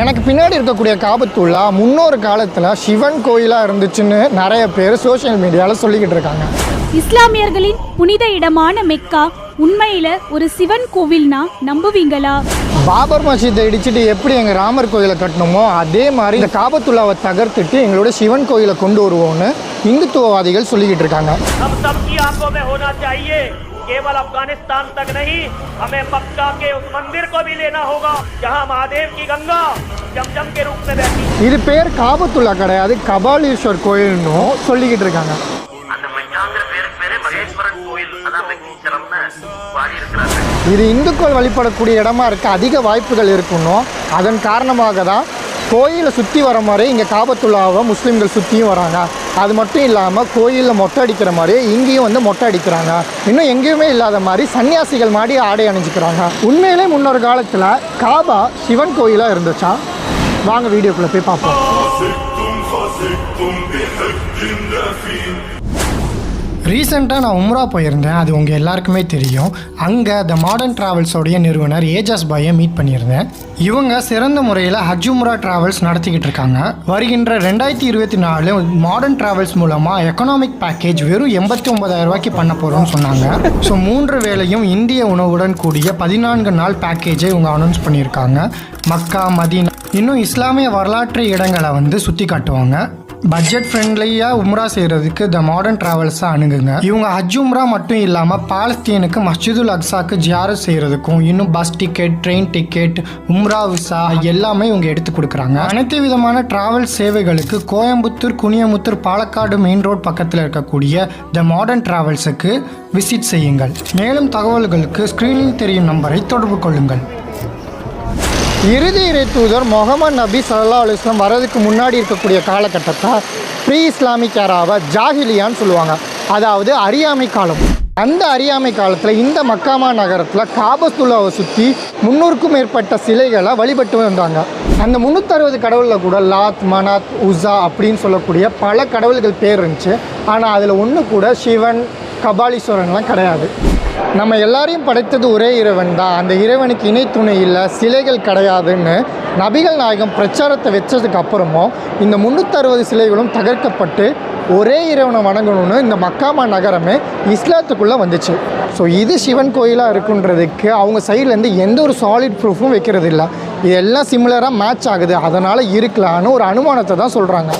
எனக்கு பின்னாடி இருக்கக்கூடிய காபத்துள்ளா முன்னொரு காலத்தில் சிவன் கோயிலாக இருந்துச்சுன்னு நிறைய பேர் சோஷியல் மீடியாவில் சொல்லிக்கிட்டு இருக்காங்க. இஸ்லாமியர்களின் புனித இடமான மெக்கா உண்மையில ஒரு சிவன் கோவில்னா நம்புவீங்களா? பாபர் மசீதை இடிச்சிட்டு எப்படி எங்கள் ராமர் கோயிலை கட்டணுமோ அதே மாதிரி இந்த காபத்துல்லாவை தகர்த்துட்டு எங்களோட சிவன் கோயிலை கொண்டு வருவோம்னு இந்துத்துவவாதிகள் சொல்லிக்கிட்டு இருக்காங்க. हम सबकी आंखों में होना चाहिए केवल अफगानिस्तान तक नहीं हमें मक्का के उस मंदिर को भी लेना होगा जहां महादेव की गंगा जमजम के रूप में बहती है। இது பேர் காபத்துல்லா கிடையாது கபாலீஸ்வர் கோயில்னும் சொல்லிக்கிட்டு இருக்காங்க அந்த மெக்காங்கிற பேருக்கு பேரே மகேஸ்வரன் கோயில் அதான் மெக்கீஸ்வரம்னு பாடி இருக்கிறாங்க இது இந்துக்கள் வழிபடக்கூடிய இடமா இருக்க அதிக வாய்ப்புகள் இருக்கணும் அதன் காரணமாக தான் கோயிலை சுற்றி வர மாதிரி இங்கே காபத்துல்லாவை முஸ்லீம்கள் சுற்றியும் வராங்க. அது மட்டும் இல்லாமல் கோயிலில் மொட்டை அடிக்கிற மாதிரி இங்கேயும் வந்து மொட்டை அடிக்கிறாங்க. இன்னும் எங்கேயுமே இல்லாத மாதிரி சன்னியாசிகள் மாடி ஆடை அணிஞ்சுக்கிறாங்க. உண்மையிலே முன்னொரு காலத்தில் காபா சிவன் கோயிலாக இருந்துச்சா? வாங்க வீடியோக்குள்ளே போய் பார்ப்போம். ரீசெண்டாக நான் உம்ரா போயிருந்தேன். அது உங்கள் எல்லாருக்குமே தெரியும். அங்கே த மாடர்ன் ட்ராவல்ஸோடைய நிறுவனர் ஏஜாஸ் பாயை மீட் பண்ணியிருந்தேன். இவங்க சிறந்த முறையில் ஹஜ் உம்ரா ட்ராவல்ஸ் நடத்திக்கிட்டு இருக்காங்க. வருகின்ற ரெண்டாயிரத்தி இருபத்தி நாலு மாடர்ன் ட்ராவல்ஸ் மூலமாக எக்கனாமிக் பேக்கேஜ் வெறும் எண்பத்தி ஒன்பதாயிரம் ரூபாய்க்கு பண்ண போகிறோம்னு சொன்னாங்க. ஸோ மூன்று வேளையும் இந்திய உணவுடன் கூடிய பதினான்கு நாள் பேக்கேஜை இவங்க அனௌன்ஸ் பண்ணியிருக்காங்க. மக்கா மதீனா இன்னும் இஸ்லாமிய வரலாற்று இடங்களை வந்து சுற்றி காட்டுவாங்க. பட்ஜெட் ஃப்ரெண்ட்லியாக உம்ரா செய்கிறதுக்கு த மாடர்ன் ட்ராவல்ஸை அணுகுங்க. இவங்க ஹஜ் உம்ரா மட்டும் இல்லாமல் பாலஸ்தீனுக்கு மஸ்ஜிதுல் அக்ஸாக்கு ஜியாரத் செய்கிறதுக்கும் இன்னும் பஸ் டிக்கெட் ட்ரெயின் டிக்கெட் உம்ரா விசா எல்லாமே இவங்க எடுத்து கொடுக்குறாங்க. அனைத்து விதமான டிராவல் சேவைகளுக்கு கோயம்புத்தூர் குனியமுத்தூர் பாலக்காடு மெயின் ரோட் பக்கத்தில் இருக்கக்கூடிய த மாடர்ன் டிராவல்ஸுக்கு விசிட் செய்யுங்கள். மேலும் தகவல்களுக்கு ஸ்க்ரீனில் தெரியும் நம்பரை தொடர்பு கொள்ளுங்கள். இறுதி இறை தூதர் முகமது நபி சல்லா அலுவலாம் வரதுக்கு முன்னாடி இருக்கக்கூடிய காலகட்டத்தை ப்ரீ இஸ்லாமிக் ஏராவை ஜாஹிலியான்னு சொல்லுவாங்க. அதாவது அறியாமை காலம். அந்த அறியாமை காலத்தில் இந்த மக்காமா நகரத்தில் காபத்துல்லாவை சுற்றி முந்நூறுக்கும் மேற்பட்ட சிலைகளை வழிபட்டு வந்தாங்க. அந்த முந்நூற்றறுபது கடவுளில் கூட லாத் மனாத் உஸா அப்படின்னு சொல்லக்கூடிய பல கடவுள்கள் பேர் இருந்துச்சு. ஆனால் அதில் ஒன்று கூட சிவன் கபாலீஸ்வரன்லாம் கிடையாது. நம்ம எல்லாரையும் படைத்தது ஒரே இறைவன் தான். அந்த இறைவனுக்கு இணை துணை இல்லை சிலைகள் கிடையாதுன்னு நபிகள் நாயகம் பிரச்சாரத்தை வச்சதுக்கு அப்புறமும் இந்த முந்நூற்றறுபது சிலைகளும் தகர்க்கப்பட்டு ஒரே இறைவனை வணங்கணும்னு இந்த மக்காமா நகரமே இஸ்லாத்துக்குள்ளே வந்துச்சு. ஸோ இது சிவன் கோயிலாக இருக்குன்றதுக்கு அவங்க சைட்லேருந்து எந்த ஒரு சாலிட் ப்ரூஃபும் வைக்கிறது இல்லை. இது எல்லாம் சிமிலராக மேட்ச் ஆகுது. அதனால் இருக்கலான்னு ஒரு அனுமானத்தை தான் சொல்கிறாங்க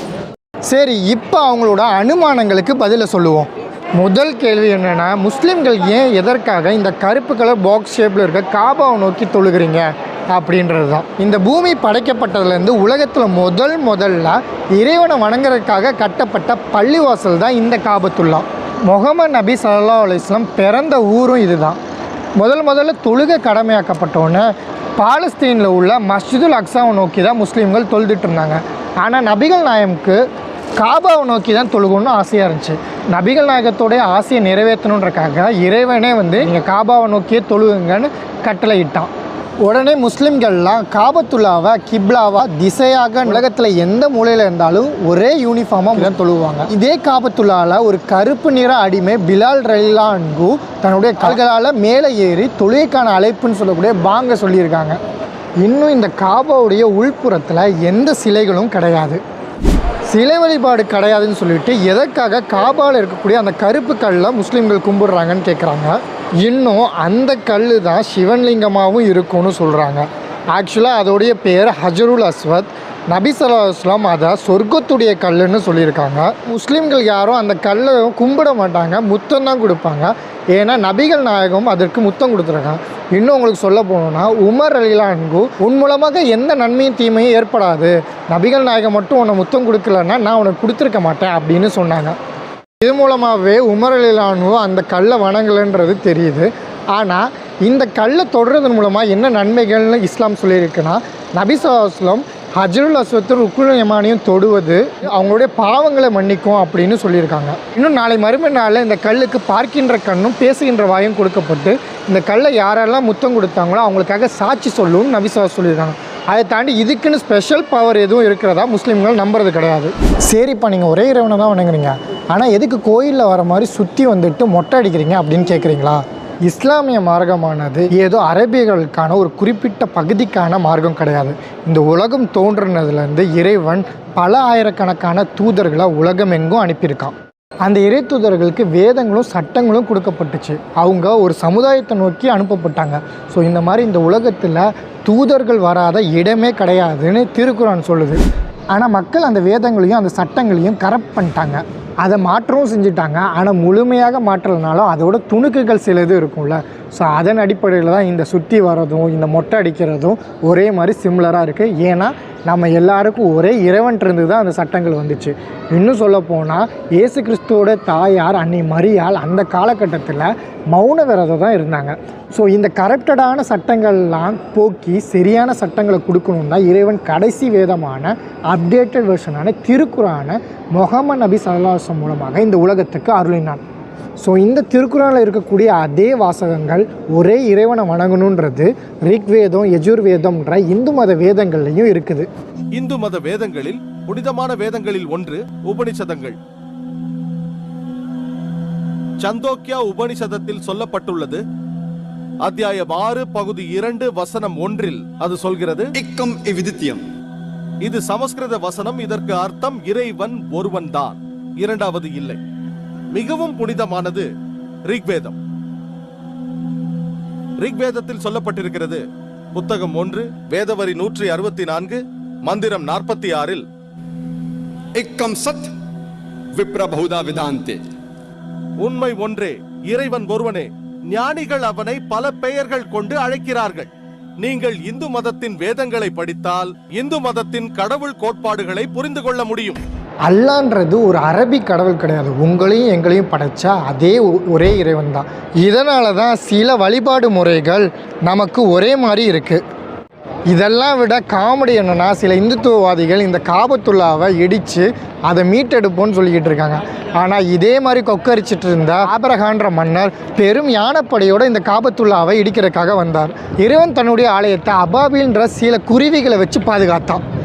சரி இப்போ அவங்களோட அனுமானங்களுக்கு பதிலை சொல்லுவோம். முதல் கேள்வி என்னென்னா முஸ்லீம்கள் ஏன் எதற்காக இந்த கருப்பு கலர் பாக்ஸ் ஷேப்பில் இருக்க காபாவை நோக்கி தொழுகிறீங்க? அப்படின்றது தான் இந்த பூமி படைக்கப்பட்டதுலேருந்து உலகத்தில் முதல் முதல்ல இறைவனை வணங்குறதுக்காக கட்டப்பட்ட பள்ளிவாசல் தான் இந்த காபத்துள்ளா முகமது நபி சல்லா அலிஸ்லாம் பிறந்த ஊரும் இதுதான். முதல் முதல்ல தொழுக கடமையாக்கப்பட்டோன்னே பாலஸ்தீனில் உள்ள மஸ்ஜிதுல் அக்ஸாவை நோக்கி தான் முஸ்லீம்கள் தொழுதுட்டு இருந்தாங்க. ஆனால் நபிகள் நாயம்க்கு காபாவை நோக்கி தான் தொழுகணும்னு ஆசையாக இருந்துச்சு. நபிகள் நாயகத்தோடைய ஆசையை நிறைவேற்றணுன்றக்காக இறைவனே வந்து நீங்கள் காபாவை நோக்கியே தொழுகுங்கன்னு கட்டளையிட்டான். உடனே முஸ்லீம்கள்லாம் காபத்துல்லாவை கிப்லாவா திசையாக உலகத்தில் எந்த மூலையில் இருந்தாலும் ஒரே யூனிஃபார்மாக தான் தொழுவாங்க. இதே காபத்துல்லாவில் ஒரு கருப்பு நிற அடிமை பிலால் ரயிலான்கு தன்னுடைய கால்களால் மேலே ஏறி தொழுகைக்கான அழைப்புன்னு சொல்லக்கூடிய பாங்க சொல்லியிருக்காங்க. இன்னும் இந்த காபாவுடைய உள்புறத்தில் எந்த சிலைகளும் கிடையாது. சிலை வழிபாடு கிடையாதுன்னு சொல்லிட்டு எதற்காக காபாவில் இருக்கக்கூடிய அந்த கருப்பு கல்லை முஸ்லீம்கள் கும்பிடுறாங்கன்னு கேட்குறாங்க இன்னும் அந்த கல் தான் சிவன்லிங்கமாகவும் இருக்கும்னு சொல்கிறாங்க ஆக்சுவலாக அதோடைய பேர் ஹஜருல் அஸ்வத். நபி ஸல்லல்லாஹு அதை சொர்க்கத்துடைய கல்லுன்னு சொல்லியிருக்காங்க. முஸ்லீம்கள் யாரும் அந்த கல்லை கும்பிட மாட்டாங்க முத்தம் தான் கொடுப்பாங்க. ஏன்னா நபிகள் நாயகம் அதற்கு முத்தம் கொடுத்துருக்காங்க. இன்னும் உங்களுக்கு சொல்ல போனோம்னா உமர் அலிலான்கு உன் மூலமாக எந்த நன்மையும் தீமையும் ஏற்படாது. நபிகள் நாயகம் மட்டும் உன்னை முத்தம் கொடுக்கலன்னா நான் உனக்கு கொடுத்துருக்க மாட்டேன் அப்படின்னு சொன்னாங்க. இது மூலமாகவே உமர் அலிலானு அந்த கல்லை வணங்கலைன்றது தெரியுது. ஆனால் இந்த கல்லை தொடுறதன் மூலமாக என்ன நன்மைகள்னு இஸ்லாம் சொல்லியிருக்குன்னா நபி ஹஜருல் அஸ்வத்து ருக்குல் யமானியும் தொடுவது அவங்களுடைய பாவங்களை மன்னிக்கும் அப்படின்னு சொல்லியிருக்காங்க. இன்னும் நாளை மறுமை நாளில் இந்த கல்லுக்கு பார்க்கின்ற கண்ணும் பேசுகின்ற வாயும் கொடுக்கப்பட்டு இந்த கல்லை யாரெல்லாம் முத்தம் கொடுத்தாங்களோ அவங்களுக்காக சாட்சி சொல்லும் நபிசா சொல்லியிருக்காங்க. அதை தாண்டி இதுக்குன்னு ஸ்பெஷல் பவர் எதுவும் இருக்கிறதா முஸ்லீம்கள் நம்புறது கிடையாது. சரிப்பா நீங்கள் ஒரே இறைவனை தான் வணங்குறீங்க. ஆனால் எதுக்கு கோயிலில் வர மாதிரி சுற்றி வந்துட்டு மொட்டை அடிக்கிறீங்க அப்படின்னு கேட்குறீங்களா இஸ்லாமிய மார்க்கமானது ஏதோ அரபியர்களுக்கான ஒரு குறிப்பிட்ட பகுதிக்கான மார்க்கம் கிடையாது. இந்த உலகம் தோன்றினதுலேருந்து இறைவன் பல ஆயிரக்கணக்கான தூதர்களை உலகம் எங்கும் அனுப்பியிருக்கான். அந்த இறை தூதர்களுக்கு வேதங்களும் சட்டங்களும் கொடுக்கப்பட்டுச்சு. அவங்க ஒரு சமுதாயத்தை நோக்கி அனுப்பப்பட்டாங்க. ஸோ இந்த மாதிரி இந்த உலகத்தில் தூதர்கள் வராத இடமே கிடையாதுன்னு திருக்குறான் சொல்லுது. ஆனால் மக்கள் அந்த வேதங்களையும் அந்த சட்டங்களையும் கரெக்ட் பண்ணிட்டாங்க. அதை மாற்றவும் செஞ்சுட்டாங்க. ஆனால் முழுமையாக மாற்றலைனாலும் அதோட துணுக்குகள் சில இது இருக்கும்ல. ஸோ அதன் அடிப்படையில் தான் இந்த சுற்றி வர்றதும் இந்த மொட்டை அடிக்கிறதும் ஒரே மாதிரி சிம்லராக இருக்குது ஏன்னா நம்ம எல்லாருக்கும் ஒரே இறைவன்றிருந்து தான் அந்த சட்டங்கள் வந்துச்சு. இன்னும் சொல்ல போனால் இயேசு கிறிஸ்துவோட தாயார் அன்னை மரியால் அந்த காலகட்டத்தில் மௌன விரதம் தான் இருந்தாங்க. ஸோ இந்த கரப்டடான சட்டங்கள்லாம் போக்கி சரியான சட்டங்களை கொடுக்கணும் தான் இறைவன் கடைசி வேதமான அப்டேட்டட் வெர்ஷனான திருக்குறான முகமது நபி சல்லாசம் மூலமாக இந்த உலகத்துக்கு அருளினான். ஸோ இந்த திருக்குறளில் இருக்கக்கூடிய அதே வாசகங்கள் ஒரே இறைவனை வணங்கணுன்றது ரிக்வேதம் எஜுர்வேதம்ன்ற இந்து மத வேதங்கள்லையும் இருக்குது. இந்து மத வேதங்களில் புனிதமான வேதங்களில் ஒன்று உபனிஷதங்கள். சந்தோக்கியா உபனிஷதத்தில் சொல்லப்பட்டுள்ளது அத்தியாயம் ஆறு பகுதி இரண்டு வசனம் ஒன்றில் அது சொல்கிறது இக்கம் இவ்விதித்தியம். இது சமஸ்கிருத வசனம் இதற்கு அர்த்தம் இறைவன் ஒருவன் தான் இரண்டாவது இல்லை. மிகவும் புனிதமானது ரிக்வேதம். ரிக்வேதத்தில் சொல்லப்பட்டிருக்கிறது புத்தகம் ஒன்று வேதவரி நூற்றி அறுபத்தி நான்கு மந்திரம் நாற்பத்தி ஆறில் இக்கம் சத் விப்ரபௌதா விதாந்தே. உண்மை ஒன்றே இறைவன் ஒருவனே ஞானிகள் அவனை பல பெயர்கள் கொண்டு அழைக்கிறார்கள். நீங்கள் இந்து மதத்தின் வேதங்களை படித்தால் இந்து மதத்தின் கடவுள் கோட்பாடுகளை புரிந்து கொள்ள முடியும். அல்லான்றது ஒரு அரபி கடவுள் கிடையாது. உங்களையும் எங்களையும் படைச்சா அதே ஒ- ஒரே இறைவன் தான். இதனால தான் சில வழிபாடு முறைகள் நமக்கு ஒரே மாதிரி இருக்குது இதெல்லாம் விட காமெடி என்னென்னா சில இந்துத்துவவாதிகள் இந்த காபத்துள்ளாவை இடித்து அதை மீட்டெடுப்போம்னு சொல்லிக்கிட்டு இருக்காங்க. ஆனால் இதே மாதிரி கொக்கரிச்சிட்டு இருந்த ஆபரகான்ற மன்னர் பெரும் யானைப்படையோடு இந்த காபத்துல்லாவை இடிக்கிறதுக்காக வந்தார். இறைவன் தன்னுடைய ஆலயத்தை அபாபின்ற சில குருவிகளை வச்சு பாதுகாத்தான்.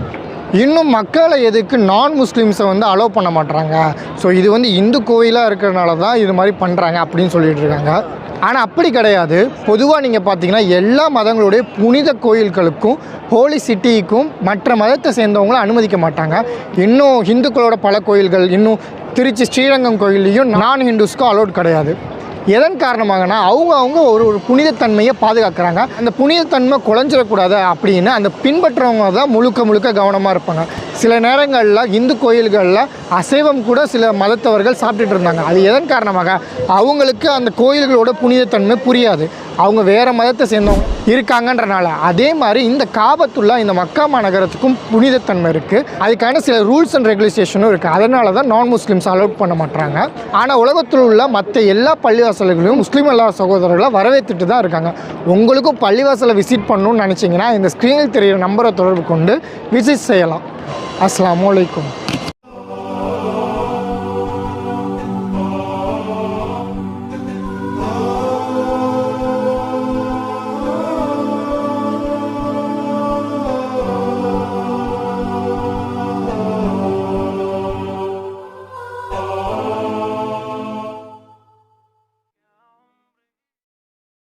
இன்னும் மக்களை எதுக்கு நான் முஸ்லீம்ஸை வந்து அலோவ் பண்ண மாட்டுறாங்க ஸோ இது வந்து இந்து கோயிலாக இருக்கிறனால தான் இது மாதிரி பண்ணுறாங்க அப்படின்னு சொல்லிட்டு இருக்காங்க. ஆனால் அப்படி கிடையாது. பொதுவாக நீங்கள் பார்த்தீங்கன்னா எல்லா மதங்களுடைய புனித கோயில்களுக்கும் ஹோலி சிட்டிக்கும் மற்ற மதத்தை சேர்ந்தவங்களும் அனுமதிக்க மாட்டாங்க. இன்னும் ஹிந்துக்களோட பல கோயில்கள் இன்னும் திருச்சி ஸ்ரீரங்கம் கோயில்லையும் நான் ஹிந்துஸ்க்கும் அலோட் கிடையாது. எதன் காரணமாகனா அவங்க அவங்க ஒரு ஒரு புனிதத்தன்மையை பாதுகாக்கிறாங்க. அந்த புனிதத்தன்மை குழஞ்சிடக்கூடாது அப்படின்னு அந்த பின்பற்றவங்க தான் முழுக்க முழுக்க கவனமாக இருப்பாங்க. சில நேரங்களில் இந்து கோயில்களில் அசைவம் கூட சில மதத்தவர்கள் சாப்பிட்டுட்டு இருந்தாங்க. அது எதன் காரணமாக? அவங்களுக்கு அந்த கோயில்களோட புனிதத்தன்மை புரியாது. அவங்க வேறு மதத்தை சேர்ந்தவங்க இருக்காங்கன்றனால. அதே மாதிரி இந்த காபத்துள்ளா இந்த மக்கா மாநகரத்துக்கும் புனிதத்தன்மை இருக்குது அதுக்கான சில ரூல்ஸ் அண்ட் ரெகுலேஷேஷனும் இருக்குது அதனால தான் நான் முஸ்லீம்ஸ் அலோட் பண்ண மாட்டாங்க ஆனால் உலகத்தில் உள்ள மற்ற எல்லா பள்ளிவாசல்களையும் முஸ்லீம் எல்லா சகோதரர்களை வரவேற்றுட்டு தான் இருக்காங்க. உங்களுக்கும் பள்ளிவாசலை விசிட் பண்ணணும்னு நினச்சிங்கன்னா இந்த ஸ்க்ரீனில் தெரிகிற நம்பரை தொடர்பு கொண்டு விசிட் செய்யலாம். அஸ்லாம் வலைக்கம்